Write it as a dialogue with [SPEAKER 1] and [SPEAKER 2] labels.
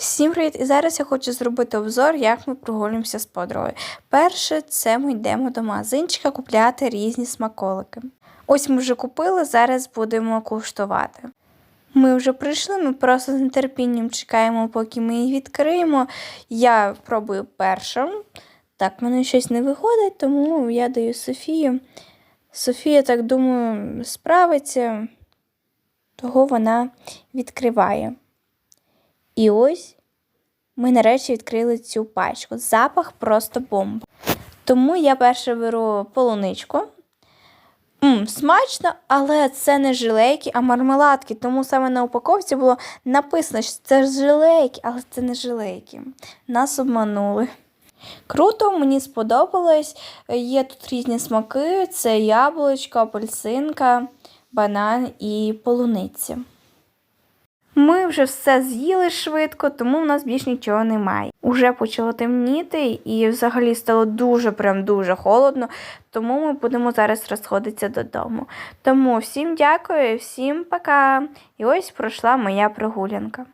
[SPEAKER 1] Всім привіт! І зараз я хочу зробити обзор, як ми прогулюємося з подругою. Перше, це ми йдемо до магазинчика купляти різні смаколики. Ось ми вже купили, зараз будемо куштувати. Ми вже прийшли, ми просто з нетерпінням чекаємо, поки ми її відкриємо. Я пробую першим. Так, мене щось не виходить, тому я даю Софію. Софія, так думаю, справиться, того вона відкриває. І ось ми нарешті відкрили цю пачку. Запах просто бомба. Тому я перше беру полуничку. М, смачно, але це не жилейки, а мармеладки. Тому саме на упаковці було написано, що це жилейки, але це не жилейки. Нас обманули. Круто, мені сподобалось. Є тут різні смаки: це яблучко, апельсинка, банан і полуниця. Ми вже все з'їли швидко, тому в нас більш нічого немає. Уже почало темніти і взагалі стало дуже прям дуже холодно, тому ми будемо зараз розходитися додому. Тому всім дякую, всім пока. І ось пройшла моя прогулянка.